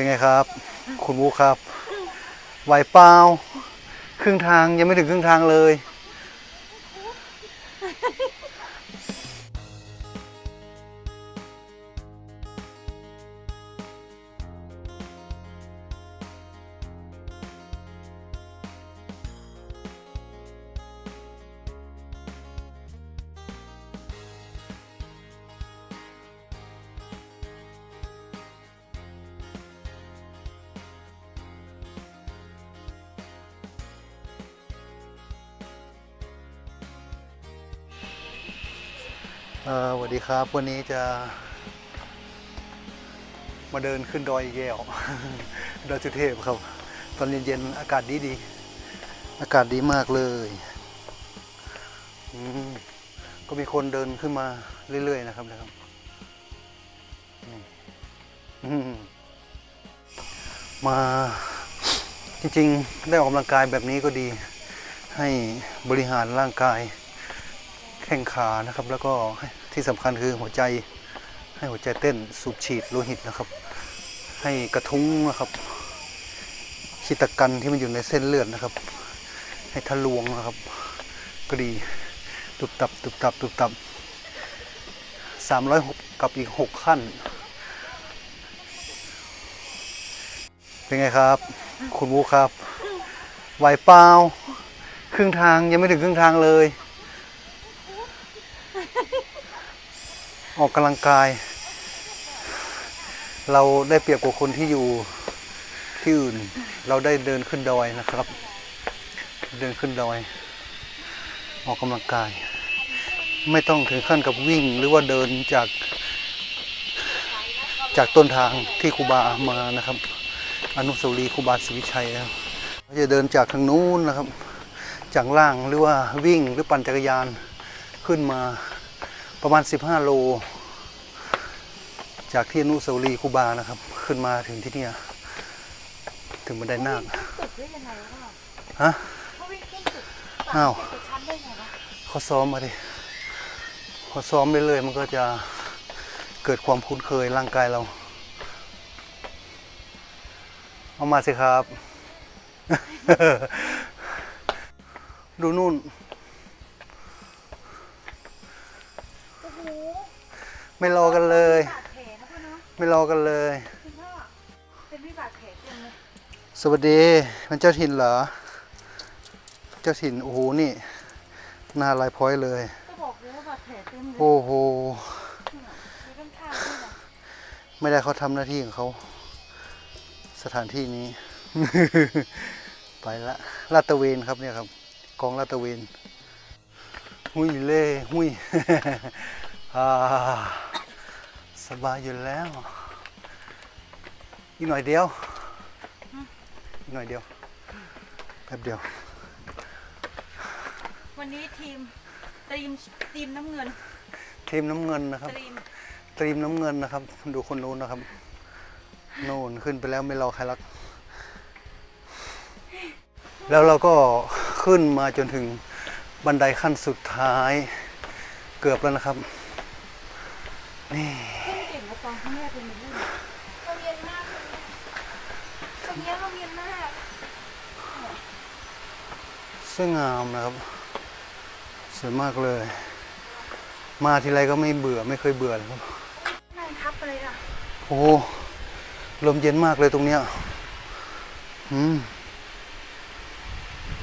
เป็นไงครับ คุณวูครับไหวเปล่าครึ่งทางยังไม่ถึงครึ่งทางเลย สวัสดีครับ วันนี้จะ มาเดินขึ้นดอยอีกแล้วดอยสุเทพครับ ตอนเย็นๆอากาศดีดีๆอากาศดีมากเลยก็มีคนเดินขึ้นมาเรื่อยๆนะครับนะครับนี่อืมาจริงๆ ได้ออกกำลังกายแบบนี้ก็ดี ให้บริหารร่างกาย ข้งขานะครับ แล้วก็ที่สำคัญคือหัวใจให้หัวใจเต้นสูบฉีดโลหิตนะครับ ให้กระทุ้งนะครับขีตะกันที่มันอยู่ในเส้นเลือดนะครับ ให้ทะลวงนะครับ ก็ดีตุบตับตุบตับตุบตับสามร้อยหกับอีกหกขั้น เป็นไงครับ คุณวูครับไหวเปล่าครึ่งทางยังไม่ถึงครึ่งทางเลย ออกกำลังกาย เราได้เปรียบกว่าคนที่อยู่ที่อื่น เราได้เดินขึ้นดอยนะครับ เดินขึ้นดอย ออกกำลังกาย ไม่ต้องถึงขั้นกับวิ่งหรือว่าเดินจาก จากต้นทางที่ครูบามานะครับ อนุสาวรีย์ครูบาศรีวิชัยนะครับเราจะเดินจากทางนู้นนะครับ จากล่างหรือว่าวิ่งหรือปั่นจักรยานขึ้นมา ประมาณ 15 โล จากที่อนุสาวรีย์คูบานะครับ ขึ้นมาถึงที่เนี่ยถึงบันไดนาคตึกได้ยังไงวะฮะเขาวิ่งขึ้นตึกอ้าวตึกชั้นได้ไงวะเขาซ้อมมาดิเขาซ้อมไปเลยมันก็จะเกิดความคุ้นเคยร่างกายเรา เอามาสิครับ ดูนู่น โอ้โห ไม่รอกันเลย บาดแผลนะพ่อเนาะไม่รอกันเลย คุณพ่อเป็นวิบาดแผลเต็มเลยสวัสดี มันเจ้าถิ่นเหรอ เจ้าถิ่น โอ้โห นี่หน้าลายพร้อยเลย ก็บอกเลยว่าบาดแผลเต็มเลยโอ้โห มีข้างข้างๆด้วยนะไม่ได้เขาทำหน้าที่ของเขา สถานที่นี้ ไปละลาดตระเวนครับเนี่ยครับ กองลาดตระเวน หุยเล่ หุยอ่า สบายอยู่แล้ว อีกหน่อยเดียว อีกหน่อยเดียว แป๊บเดียว วันนี้ทีมทีมทีมน้ำเงินทีมน้ำเงินนะครับ ทีมตรีมน้ำเงินนะครับ ดูคนนู้นนะครับ โน่นขึ้นไปแล้วไม่รอใครรัก แล้วเราก็ขึ้นมาจนถึงบันไดขั้นสุดท้าย เกือบแล้วนะครับ นี่ แม่เป็นวัยรุ่นเราเรียนมากเลยตรงเนี้ยเราเรียนมากสวยงามนะครับสวยมากเลย มาทีไรก็ไม่เบื่อไม่เคยเบื่อเลยครับนั่งทับไปเลยอะโอ้โหลมเย็นมากเลยตรงเนี้ยอืม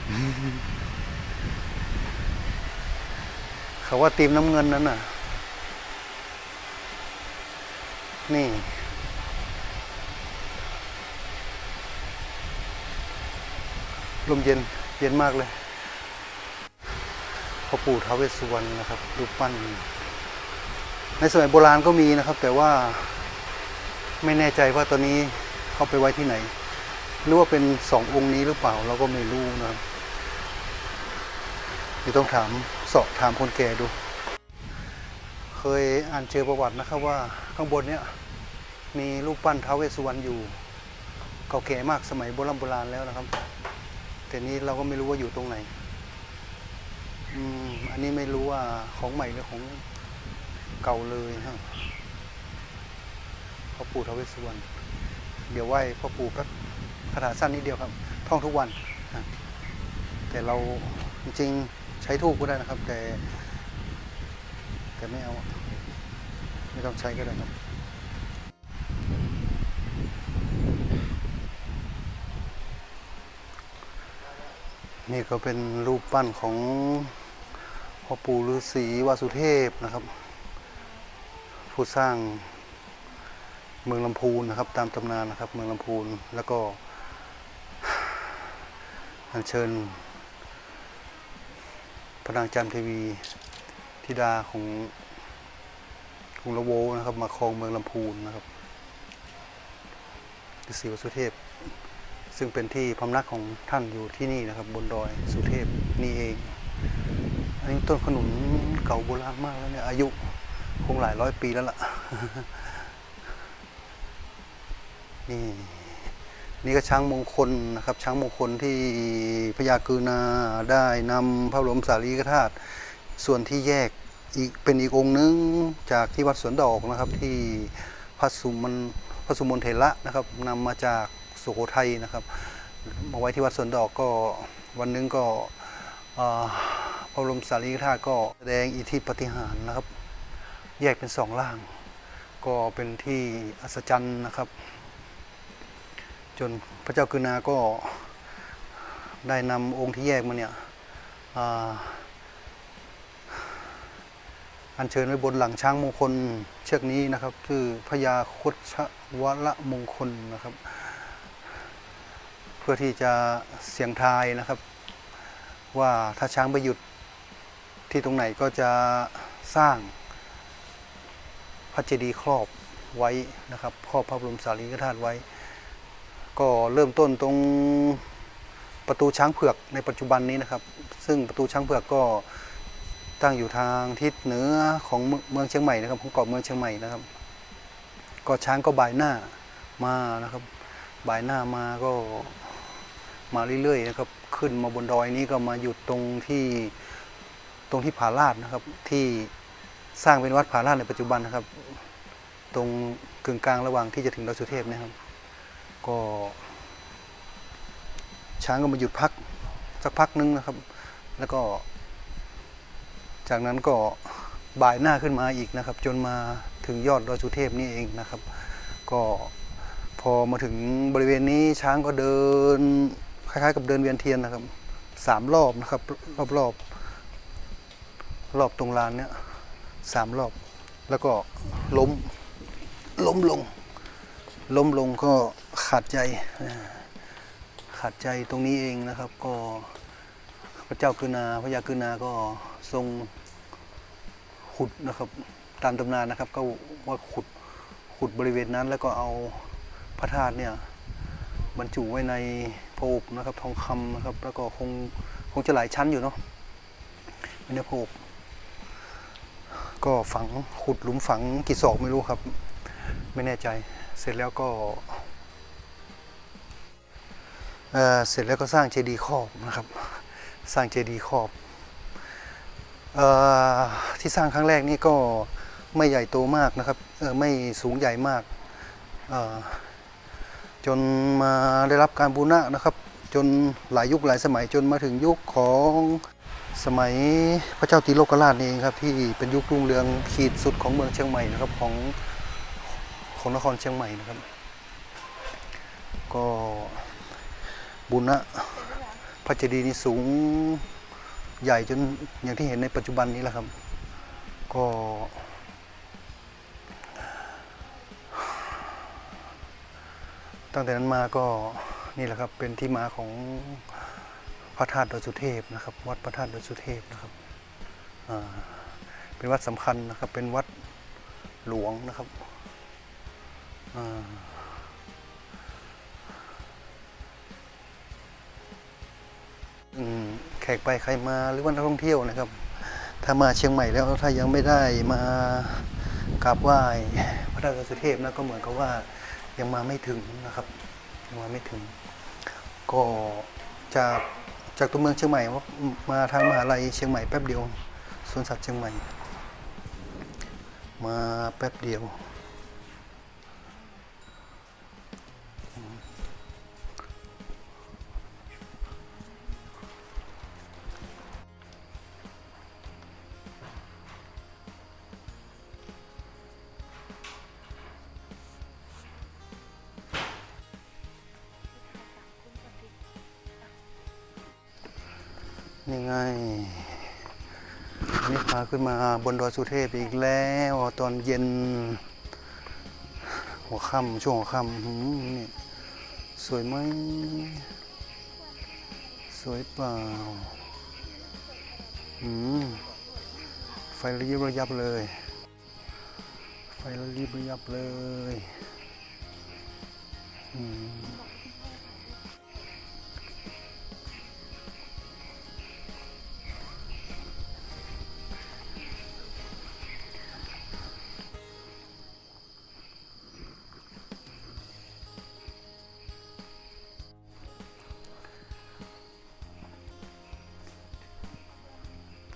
อืมเขาว่าตีมน้ำเงินนั้นน่ะ นี่ ลมเย็น เย็นมากเลยพ่อปู่ท้าวเวสสุวรรณนะครับรูปปั้น ในสมัยโบราณก็มีนะครับ แต่ว่าไม่แน่ใจว่าตอนนี้เขาไปไว้ที่ไหน หรือว่าเป็นสององค์นี้หรือเปล่าเราก็ไม่รู้นะครับเดี๋ยวต้องถามสอบถามคนแก่ดู เคยอ่านเจอประวัตินะครับว่า ข้างบนเนี้ยมีรูปปั้นท้าวเวสสุวรรณอยู่ เก่าแก่มากสมัยโบราณโบราณแล้วนะครับ แต่นี้เราก็ไม่รู้ว่าอยู่ตรงไหนอืมอันนี้ไม่รู้ว่าของใหม่หรือของเก่าเลยฮะพ่อปู่ทาวเวสสุวรรณเดี๋ยวไหว้พ่อปู่แป๊บคาถาสั้นนิดเดียวครับ ท่องทุกวัน แต่เราจริงๆใช้ทูบก็ได้นะครับ แต่แต่ไม่เอา ไม่ต้องใช้ก็ได้ครับนี่ก็เป็นรูปปั้นของพ่อปู่ฤาษีวาสุเทพนะครับ ผู้สร้างเมืองลำพูนนะครับ ตามตำนานนะครับ เมืองลำพูนแล้วก็อัญเชิญพระนางจันทร์เทวีธิดาของ งละโวนะครับ มาครองเมืองลำพูนนะครับฤาษีวสุเทพ ซึ่งเป็นที่พำนักของท่านอยู่ที่นี่นะครับ บนดอยสุเทพนี่เอง อันนี้ต้นขนุนเก่าโบราณมากแล้วเนี่ยอายุคงหลายร้อยปีแล้วล่ะ นี่นี่ก็ช้างมงคลนะครับ ช้างมงคลที่พญากือนาได้นำพระบรมสารีริกธาตุส่วนที่แยก อีกเป็นอีกองค์นึงจากที่วัดสวนดอกนะครับที่พระสุมันพระสุมนเถระนะครับนำมาจากสุโขทัยนะครับมาไว้ที่วัดสวนดอกก็วันหนึงก็พระบรมสารีริกธาตุก็แสดงอิทธิปฏิหารนะครับ แยกเป็นสองล่าง ก็เป็นที่อัศจรรย์นะครับ จนพระเจ้ากืนาก็ได้นำองค์ที่แยกมาเนี่ย อัญเชิญไว้บนหลังช้างมงคลเชือกนี้นะครับ คือพญาคดชวรมงคลนะครับ เพื่อที่จะเสียงทายนะครับ ว่าถ้าช้างไปหยุดที่ตรงไหนก็จะสร้างพระเจดีย์ครอบไว้นะครับครอบพระบรมสารีริกธาตุไว้ ก็เริ่มต้นตรงประตูช้างเผือกในปัจจุบันนี้นะครับ ซึ่งประตูช้างเผือกก็ ตั้งอยู่ทางทิศเหนือของเมืองเชียงใหม่นะครับของเกาะเมืองเชียงใหม่นะครับก็ช้างก็บ่ายหน้ามานะครับ บ่ายหน้ามาก็มาเรื่อยๆนะครับ ขึ้นมาบนดอยนี้ก็มาหยุดตรงที่ตรงที่ผาลาดนะครับ ที่สร้างเป็นวัดผาลาดในปัจจุบันนะครับ ตรงกึ่งกลางระหว่างที่จะถึงดอยสุเทพนะครับ ก็ ช้างก็มาหยุดพักสักพักนึงนะครับ แล้วก็ จากนั้นก็บ่ายหน้าขึ้นมาอีกนะครับ จนมาถึงยอดดอยสุเทพนี่เองนะครับ ก็พอมาถึงบริเวณนี้ช้างก็เดินคล้ายๆ กับเดินเวียนเทียนนะครับสามรอบนะครับ รอบรอบรอบตรงลานเนี้ยสามรอบ แล้วก็ล้มล้มลง ล้มลงก็ขาดใจ ขาดใจตรงนี้เองนะครับ ก็ พระเจ้ากือนาพระยากือนาก็ทรงขุดนะครับตามตำนานนะครับก็ว่าขุดขุดบริเวณนั้นแล้วก็เอาพระธาตุเนี่ยบรรจุไว้ในโพกนะครับทองคำนะครับแล้วก็คงคงจะหลายชั้นอยู่เนาะไม่ในโพกก็ฝังขุดหลุมฝังกี่ศอกไม่รู้ครับ ไม่แน่ใจเสร็จแล้วก็เอ่อเสร็จแล้วก็สร้างเจดีย์ครอบนะครับ สร้างเจดีย์ครอบเอ่อที่สร้างครั้งแรกนี่ก็ไม่ใหญ่โตมากนะครับเออไม่สูงใหญ่มากเอ่อจนมาได้รับการบูรณะนะครับ จนหลายยุคหลายสมัยจนมาถึงยุคของสมัยพระเจ้าตีโลกราชนี่เองครับที่เป็นยุครุ่งเรืองขีดสุดของเมืองเชียงใหม่นะครับของของนครเชียงใหม่นะครับ ก็บุญนะ พระเจดีย์นี่สูงใหญ่จนอย่างที่เห็นในปัจจุบันนี้แหละครับ ก็ตั้งแต่นั้นมาก็นี่แหละครับเป็นที่มาของพระธาตุดอยสุเทพนะครับ วัดพระธาตุดอยสุเทพนะครับเป็นวัดสำคัญนะครับเป็นวัดหลวงนะครับอ่า แขกไปใครมาหรือว่านักท่องเที่ยวนะครับ ถ้ามาเชียงใหม่แล้วถ้ายังไม่ได้มากราบไหว้พระธาตุสุเทพนะก็เหมือนกับว่ายังมาไม่ถึงนะครับยังมาไม่ถึง ก็จากจากตัวเมืองเชียงใหม่มาทางมหาลัยเชียงใหม่แป๊บเดียวสวนสัตว์เชียงใหม่ มาแป๊บเดียว นี่ไงนนี้พาขึ้นมาบนดอยสุเทพอีกแล้วตอนเย็น หัวค่ำช่วงหัวค่ำนี่สวยไหม สวยเปล่าอืมไฟระยิบระยับเลย ไฟระยิบระยับเลยอืม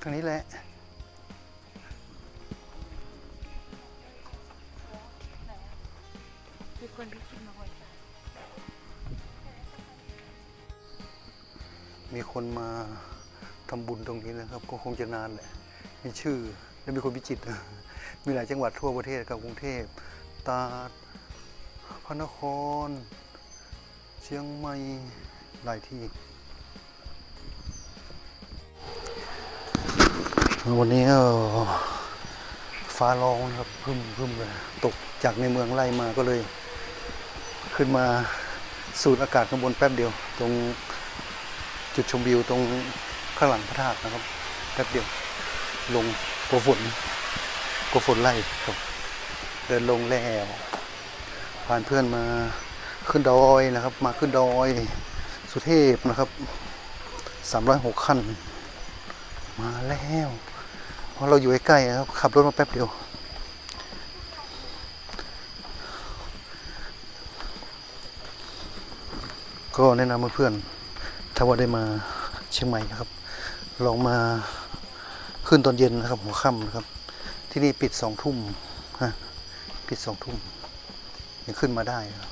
ทางนี้แหละมีคนมามีคนมาทำบุญตรงนี้นะครับ ก็คงจะนานแหละ มีชื่อและมีคนพิจิตรมีหลายจังหวัดทั่วประเทศกับกรุงเทพตาดพระนคร เชียงใหม่หลายที่ วันนี้ก็ฟ้าร้องนะครับพึ่มพึ่มเลยตกจากในเมืองไล่มาก็เลย ขึ้นมาสูดอากาศข้างบนแป๊บเดียว ตรงจุดชมวิวตรงข้างหลังพระธาตุนะครับแป๊บเดียว ลงกลัวฝนกลัวฝนไล่ครับ เดินลงแล้วผ่านเพื่อนมาขึ้นดอยนะครับ มาขึ้นดอยสุเทพนะครับสามร้อยหกขั้น มาแล้ว เพราะเราอยู่ใกล้ๆครับขับรถมาแป๊บเดียวก็แนะนำเพื่อนๆถ้าว่าได้มาเชียงใหม่นะครับ ลองมาขึ้นตอนเย็นนะครับ หัวค่ำนะครับ ที่นี่ปิดสองทุ่มฮะปิดสองทุ่มยังขึ้นมาได้ครับ